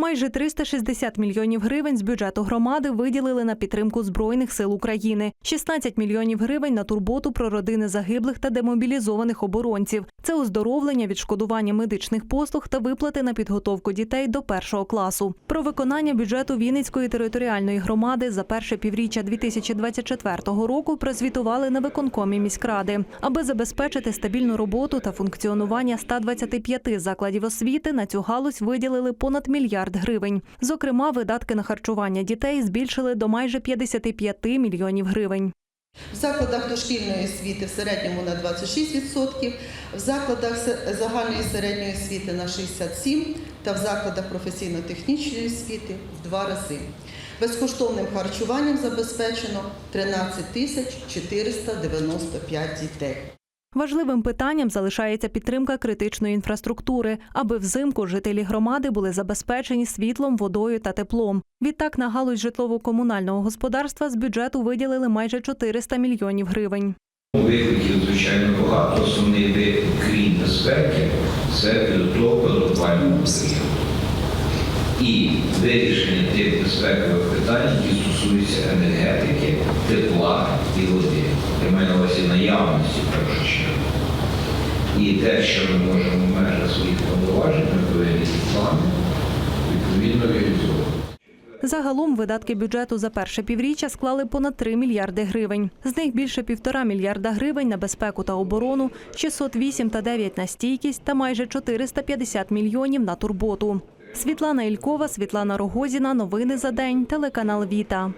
Майже 360 мільйонів гривень з бюджету громади виділили на підтримку збройних сил України. 16 мільйонів гривень на турботу про родини загиблих та демобілізованих оборонців. Це оздоровлення, відшкодування медичних послуг та виплати на підготовку дітей до першого класу. Про виконання бюджету Вінницької територіальної громади за перше півріччя 2024 року прозвітували на виконкомі міськради. Аби забезпечити стабільну роботу та функціонування 125 закладів освіти, на цю галузь виділили понад мільярд гривень. Зокрема, видатки на харчування дітей збільшили до майже 55 мільйонів гривень. В закладах дошкільної освіти в середньому на 26%, в закладах загальної середньої освіти на 67% та в закладах професійно-технічної освіти в два рази. Безкоштовним харчуванням забезпечено 13 тисяч 495 дітей. Важливим питанням залишається підтримка критичної інфраструктури, аби взимку жителі громади були забезпечені світлом, водою та теплом. Відтак на галузь житлово-комунального господарства з бюджету виділили майже 400 мільйонів гривень. Викликів, звичайно, багато. Основний виклик, крім безпеки, це підготовка до опалювального періоду. І вирішення тих безпекових питань, які стосуються енергетики, тепла і води. Наявності в першу чергу. І те, що ми можемо в межах своїх повноважень, ми повинні плани відповідно реалізовувати. Загалом видатки бюджету за перше півріччя склали понад 3 мільярди гривень. З них більше півтора мільярда гривень на безпеку та оборону, 608 та 9 на стійкість та майже 450 мільйонів на турботу. Світлана Ількова, Світлана Рогозіна. Новини за день. Телеканал Віта.